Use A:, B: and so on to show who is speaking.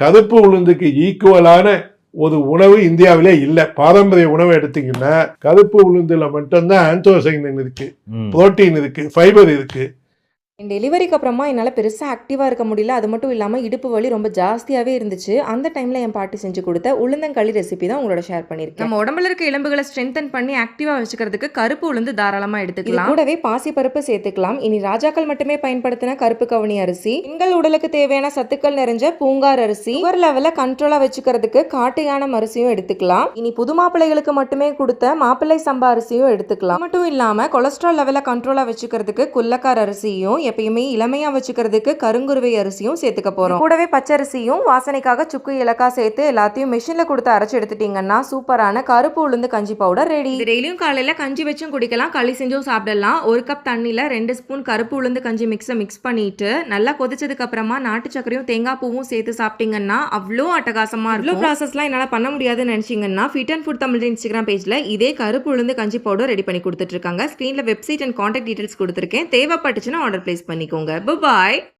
A: கருப்பு உளுந்துக்கு ஈக்குவலான ஒரு உணவு இந்தியாவிலே இல்லை பாரம்பரிய உணவு எடுத்தீங்கன்னா கருப்பு உளுந்துல மட்டும்தான் ஆந்தோசைனின் இருக்கு. புரோட்டீன் இருக்கு ஃபைபர் இருக்கு
B: என் டெலிவரிக்கு அப்புறமா என்னால் பெருசாக ஆக்டிவாக இருக்க முடியல. அது மட்டும் இல்லாமல் இடுப்பு வலி ரொம்ப ஜாஸ்தியாகவே இருந்துச்சு. அந்த டைமில் என் பாட்டி செஞ்சு கொடுத்த உளுந்தங்களி ரெசிபி தான் உங்களோட ஷேர் பண்ணியிருக்கேன். நம்ம உடம்புல இருக்க எலும்புகளை ஸ்ட்ரென்தன் பண்ணி ஆக்டிவாக வச்சுக்கிறதுக்கு கருப்பு உளுந்து தாராளமாக எடுத்துக்கலாம். கூடவே பாசி பருப்பு சேர்த்துக்கலாம். இனி ராஜாக்கள் மட்டுமே பயன்படுத்தின கருப்பு கவனி அரிசி பெண்கள் உடலுக்கு தேவையான சத்துக்கள் நிறைஞ்ச பூங்கார் அரிசி சுகர் லெவலை கண்ட்ரோலாக வச்சுக்கிறதுக்கு காட்டு யானம் அரிசியும் எடுத்துக்கலாம். இனி புது மாப்பிள்ளைகளுக்கு மட்டுமே கொடுத்த மாப்பிள்ளை சம்பா அரிசியும் எடுத்துக்கலாம். மட்டும் இல்லாமல் கொலஸ்ட்ரால் லெவலை கண்ட்ரோலாக வச்சுக்கிறதுக்கு குல்லக்கார் அரிசியும் எப்பயுமே இளமையா வச்சுக்கிறதுக்கு கருங்குருவை அரிசியும் சேர்த்துக்க போறோம். கூடவே பச்சரிசியும் வாசனைக்காக சுக்கு ஏலக்காய் சேர்த்து எல்லாத்தையும் மிஷின்ல கொடுத்து அரைச்சு எடுத்துட்டீங்கன்னா சூப்பரான கருப்பு உளுந்து கஞ்சி பவுடர் ரெடி டெய்லியும் காலையில கஞ்சி வச்சும் குடிக்கலாம் களி செஞ்சும் சாப்பிடலாம். ஒரு கப் தண்ணியில ரெண்டு ஸ்பூன் கருப்பு உளுந்து கஞ்சி மிக்ஸை மிக்ஸ் பண்ணிட்டு நல்லா கொதிச்சதுக்கு அப்புறமா நாட்டு சக்கரையும் தேங்காய் பூவும் சேர்த்து சாப்பிட்டீங்கன்னா அவ்வளோ அட்டகாசமா இருக்கும். ப்ராசஸ்லாம் என்னால் பண்ண முடியாதுன்னு நினைச்சீங்கன்னா fit and food Tamil Instagram பேஜ்ல இதே கருப்பு உளுந்து கஞ்சி பவுடர் ரெடி பண்ணி கொடுத்துட்டு இருக்காங்க. ஸ்க்ரீன்ல வெப்சைட் அண்ட் கான்டாக்ட் டீடைல்ஸ் கொடுத்துருக்கேன். தேவைப்பட்டுச்சுன்னா ஆர்டர் பிளேஸ் பண்ணிக்கோங்க. பாய்